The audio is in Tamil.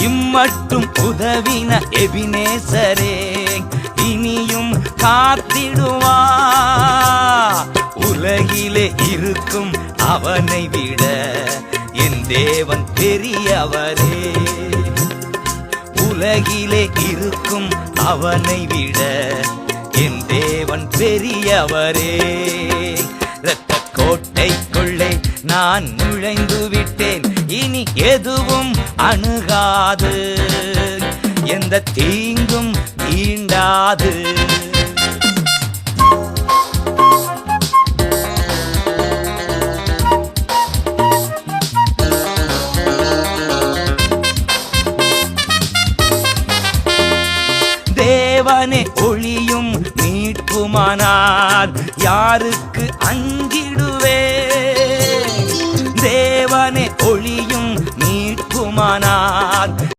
இம்மட்டும் உதவின எபினேசரே இனியும் காத்திடுவா. உலகிலே இருக்கும் அவனை விட என் தேவன் பெரியவரே. உலகிலே இருக்கும் அவனை விட என் தேவன் பெரியவரே. இரத்த கோட்டைக்குள்ளே நான் நுழைந்து விட்டேன். இனி எதுவும் அணுகாது. எந்த தீங்கும் தீண்டாது தேவனே ஒளியும் மீட்புமானார் யாருக்கு அஞ்சிடுவே தானே ஒளியும் மீட்புமானார்.